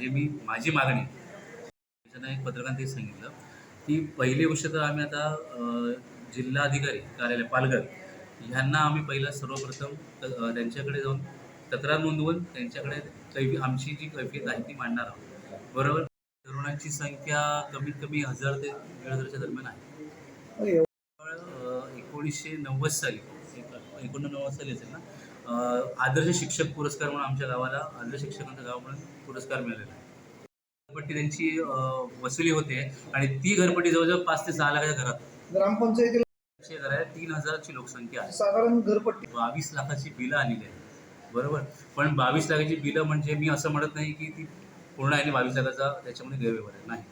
जे मी माझी मागणी. त्याच्यानं एक पत्रकारांनी सांगितलं की पहिली गोष्ट तर आम्ही आता जिल्हाधिकारी कार्यालय पालघर ह्यांना आम्ही पहिला सर्वप्रथम त्यांच्याकडे जाऊन तक्रार नोंदवून त्यांच्याकडे कैफी आमची जी कैफियत आहे ती मांडणार आहोत. बरोबर? तरुणांची संख्या कमीत कमी हजार ते दीड हजारच्या दरम्यान आहे. अ, एकोणीसशे नव्वद साली एक- एकोणनव्वद साली असेल ना आदर्श शिक्षक पुरस्कार म्हणून आमच्या गावाला आदर्श शिक्षकांचं गाव म्हणून पुरस्कार मिळालेला आहे. घरपट्टी त्यांची वसुली होते आणि ती घरपट्टी जवळजवळ पाच ते सहा लाखाच्या घरात. ग्रामपंचायतीला घर आहे तीन हजारची लोकसंख्या आहे. साधारण घरपट्टी. बावीस लाखाची बिलं आलेली आहेत बरोबर? पण बावीस लाखाची बिलं म्हणजे मी असं म्हणत नाही की ती पूर्ण आहे बावीस लाखाचा त्याच्यामध्ये गैरव्यवहार आहे. नाही.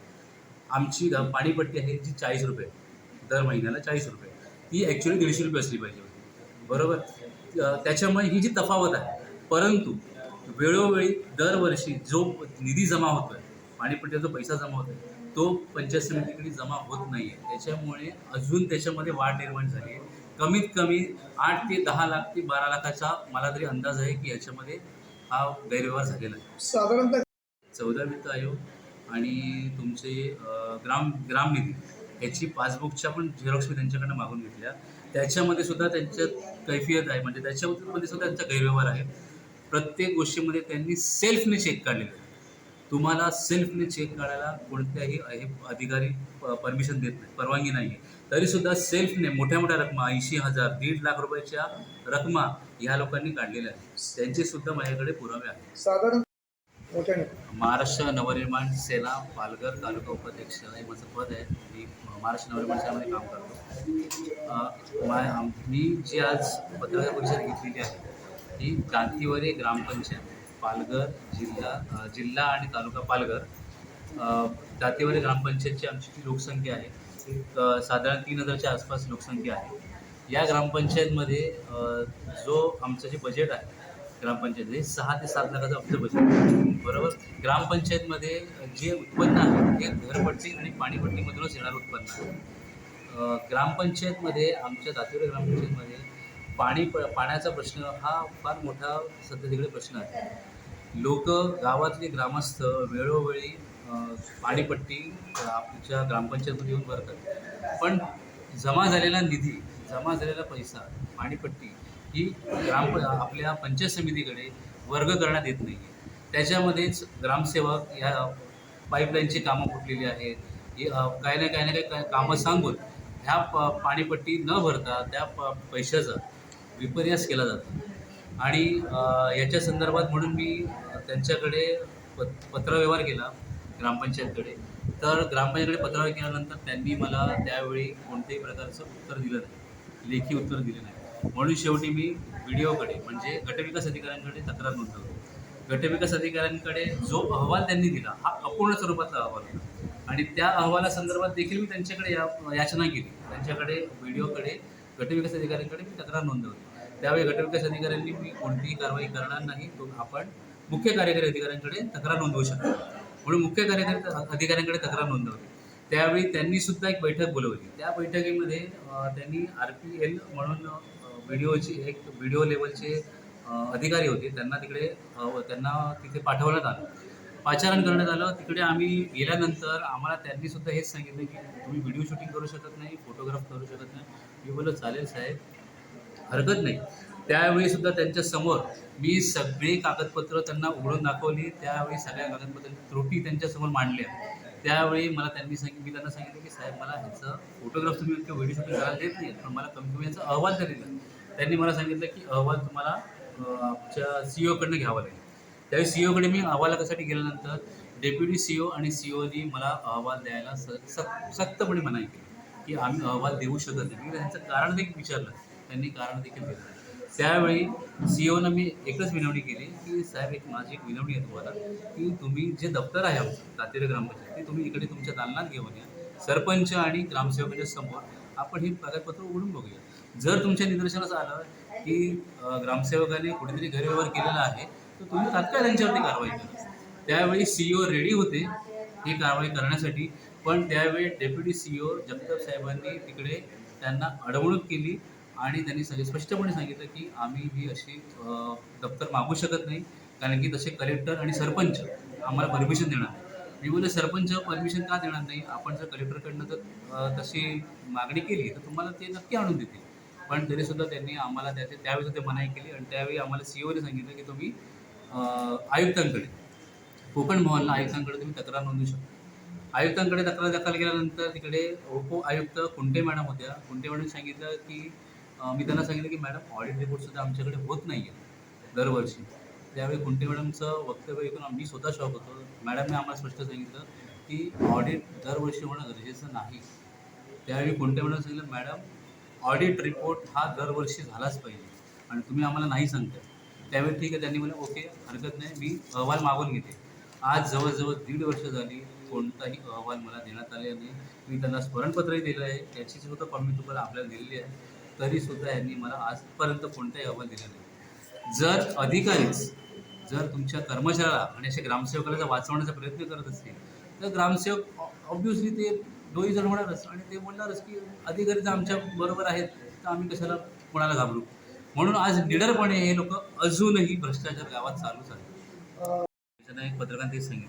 आमची पाणीपट्टी आहे जी चाळीस रुपये दर महिन्याला चाळीस रुपये. ती ॲक्च्युली दीडशे रुपये असली पाहिजे होती. बरोबर? त्याच्यामुळे ही जी तफावत आहे परंतु वेळोवेळी दरवर्षी जो निधी जमा होतो आहे पाणीपट्टीचा जो पैसा जमा होतो आहे तो पंचायत समितीकडे जमा होत नाही आहे त्याच्यामुळे अजून त्याच्यामध्ये वाढ निर्माण झाली आहे. कमीत कमी आठ ते दहा लाख ते बारा लाखाचा मला तरी अंदाज आहे की याच्यामध्ये हा गैरव्यवहार झालेला आहे. साधारणतः चौदा वित्त आयोग आणि तुमचे ग्राम ग्राम निधी. याची पासबुकच्या पण झेरॉक्स मी त्यांच्याकडनं मागून घेतल्या. त्याच्यामध्ये सुद्धा त्यांच्यात कैफियत आहे. म्हणजे त्याच्यामध्ये सुद्धा त्यांचा गैरव्यवहार आहे. प्रत्येक गोष्टीमध्ये त्यांनी सेल्फने चेक काढलेले आहे. तुम्हाला सेल्फने चेक काढायला कोणत्याही हे अधिकारी परमिशन देत नाही. परवानगी नाही आहे तरीसुद्धा सेल्फने मोठ्या मोठ्या रकमा ऐंशी हजार दीड लाख रुपयाच्या रकमा ह्या लोकांनी काढलेल्या आहेत. त्यांचे सुद्धा माझ्याकडे पुरावे आहेत. साधारण महाराष्ट्र नवनिर्माण सेना पालघर तालुका उपाध्यक्ष हे माझं पद आहे. मी महाराष्ट्र नवनिर्माण सेनामध्ये काम करतो. मा मी जी आज पत्रकार परिषद घेतलेली आहे ही क्रांतिवारी ग्रामपंचायत पालघर जिल्हा जिल्हा आणि तालुका पालघर. अ, क्रांतिवारी ग्रामपंचायतची आमची जी लोकसंख्या आहे साधारण तीन हजारच्या आसपास लोकसंख्या आहे. या ग्रामपंचायतमध्ये जो आमचं जे बजेट आहे ग्रामपंचायत हे सहा ते सात लाखाचं आमचं बजेट आहे. बरोबर? ग्रामपंचायतमध्ये जे उत्पन्न आहे ते घरपट्टी आणि पाणीपट्टीमधूनच येणारं उत्पन्न आहे. ग्रामपंचायतमध्ये आमच्या दातिवडे ग्रामपंचायतमध्ये पाणी प पाण्याचा प्रश्न हा फार मोठा सध्या तिकडे प्रश्न आहे. लोक गावातले ग्रामस्थ वेळोवेळी पाणीपट्टी आमच्या ग्रामपंचायतमध्ये येऊन भरतात. पण जमा झालेला निधी जमा झालेला पैसा पाणीपट्टी ही ग्राम आपल्या पंचायत समितीकडे वर्ग करण्यात येत नाही आहे त्याच्यामध्येच ग्रामसेवक ह्या पाईपलाईनची कामं फुटलेली आहेत. काही ना काही ना काही कामं सांगून ह्या प पाणीपट्टी न भरता त्या प पैशाचा विपर्यास केला जातो. आणि याच्या संदर्भात म्हणून मी त्यांच्याकडे प पत्रव्यवहार केला ग्रामपंचायतकडे. तर ग्रामपंचायतकडे पत्रव्यवहार केल्यानंतर त्यांनी मला त्यावेळी कोणत्याही प्रकारचं उत्तर दिलं नाही. लेखी उत्तर दिलं नाही. म्हणून शेवटी मी व्हिडिओकडे म्हणजे गटविकास अधिकाऱ्यांकडे तक्रार नोंदवली. गटविकास अधिकाऱ्यांकडे जो अहवाल त्यांनी दिला हा अपूर्ण स्वरूपातला अहवाल होता. आणि त्या अहवालासंदर्भात देखील मी त्यांच्याकडे या याचना केली. त्यांच्याकडे व्हिडिओकडे गटविकास अधिकाऱ्यांकडे मी तक्रार नोंदवली. त्यावेळी गटविकास अधिकाऱ्यांनी मी कोणतीही कारवाई करणार नाही तो आपण मुख्य कार्यकारी अधिकाऱ्यांकडे तक्रार नोंदवू शकतो. म्हणून मुख्य कार्यकारी अधिकाऱ्यांकडे तक्रार नोंदवली. त्यावेळी त्यांनी सुद्धा एक बैठक बोलवली. त्या बैठकीमध्ये त्यांनी आर पी एल म्हणून अ, व्हिडिओची एक व्हिडिओ लेवलचे अधिकारी होते. त्यांना तिकडे त्यांना तिथे पाठवण्यात आलं. पाचारण करण्यात आलं. तिकडे आम्ही गेल्यानंतर आम्हाला त्यांनी सुद्धा हेच सांगितलं की तुम्ही व्हिडिओ शूटिंग करू शकत नाही फोटोग्राफ करू शकत नाही. मी बोललो चालेल साहेब हरकत नाही. त्यावेळी सुद्धा त्यांच्यासमोर मी सगळी कागदपत्र त्यांना उघडून दाखवली. त्यावेळी सगळ्या कागदपत्र त्रुटी त्यांच्यासमोर मांडल्या. त्यावेळी मला त्यांनी सांगितलं मी त्यांना सांगितलं की साहेब मला ह्याचं फोटोग्राफ तुम्ही व्हिडिओ शूटिंग करायला देत नाही पण मला कमी कमी याचा अहवाल तरी त्यांनी मला सांगितलं की अहवाल तुम्हाला आमच्या सी ओकडनं घ्यावा लागेल. त्यावेळी सी ओकडे मी अहवालासाठी गेल्यानंतर डेप्युटी सी ओ आणि सी ओनी मला अहवाल द्यायला स सक्तपणे मनाई केली की आम्ही अहवाल देऊ शकत नाही. त्यांचं कारण देखील विचारलं. त्यांनी कारण देखील दिलं. त्यावेळी सी ओनं मी एकच विनवणी केली की साहेब एक माझी एक विनवणी आहे तुम्हाला की तुम्ही जे दप्तर आहे आमचं तातेरे ग्रामपंचायत ते तुम्ही इकडे तुमच्या दालनात घेऊन या. सरपंच आणि ग्रामसेवकाच्या समोर आपण हे कागदपत्र उघडून बघूया. जर तुमच्या निदर्शनास आलं की ग्रामसेवकाने कुठेतरी गैरव्यवहार केलेला आहे तर तुम्ही तात्काळ त्यांच्यावरती कारवाई करा. त्यावेळी सी ओ रेडी होते ही कारवाई करण्यासाठी पण त्यावेळी डेप्युटी सी ओ जगताप साहेबांनी तिकडे त्यांना अडवणूक केली आणि त्यांनी सगळे स्पष्टपणे सांगितलं की आम्ही ही अशी दप्तर मागू शकत नाही कारण की तसे कलेक्टर आणि सरपंच आम्हाला परमिशन देणार नाही. मी बोलले सरपंच परमिशन का देणार नाही? आपण जर कलेक्टरकडनं जर तशी मागणी केली तर तुम्हाला ते नक्की आणून देतील. पण तरीसुद्धा त्यांनी आम्हाला त्याचे त्यावेळेस ते मनाई केली आणि त्यावेळी आम्हाला सी ओने सांगितलं की तुम्ही आयुक्तांकडे कोकण भवनला आयुक्तांकडे तुम्ही तक्रार नोंदवू शकता. आयुक्तांकडे तक्रार दाखल केल्यानंतर तिकडे उप आयुक्त कुंटे मॅडम होत्या. कुंटे मॅडम सांगितलं की मी त्यांना सांगितलं की मॅडम ऑडिट रिपोर्टसुद्धा आमच्याकडे होत नाही आहे दरवर्षी. त्यावेळी कुंटे मॅडमचं वक्तव्य ऐकून आम्ही स्वतः शॉक होतो. मॅडमने आम्हाला स्पष्ट सांगितलं की ऑडिट दरवर्षी होणं गरजेचं नाही. त्यावेळी कुंटे मॅडम सांगितलं मॅडम ऑडिट रिपोर्ट हा दरवर्षी झालाच पाहिजे. आणि तुम्ही आम्हाला नाही सांगता त्यावेळी ठीक आहे त्यांनी मला ओके हरकत नाही मी अहवाल मागून घेते. आज जवळजवळ दीड वर्ष झाली कोणताही अहवाल मला देण्यात आले नाही. मी त्यांना स्मरणपत्रही दिलं आहे. त्याची सुद्धा कमी तुम्हाला आपल्याला दिलेली आहे. तरीसुद्धा यांनी मला आजपर्यंत कोणताही अहवाल दिला नाही. जर अधिकारीच जर तुमच्या कर्मचाऱ्याला आणि अशा ग्रामसेवकाला जर वाचवण्याचा प्रयत्न करत असतील तर ग्रामसेवक ऑब्विसली ते डोई जण होणारच आणि ते बोलणारच की अधिकारी तर आमच्या बरोबर आहेत तर आम्ही कशाला कोणाला घाबरू? म्हणून आज निडरपणे हे लोक अजूनही भ्रष्टाचार गावात चालूच आहे त्यांना एक पत्रकारांनी ते सांगितलं.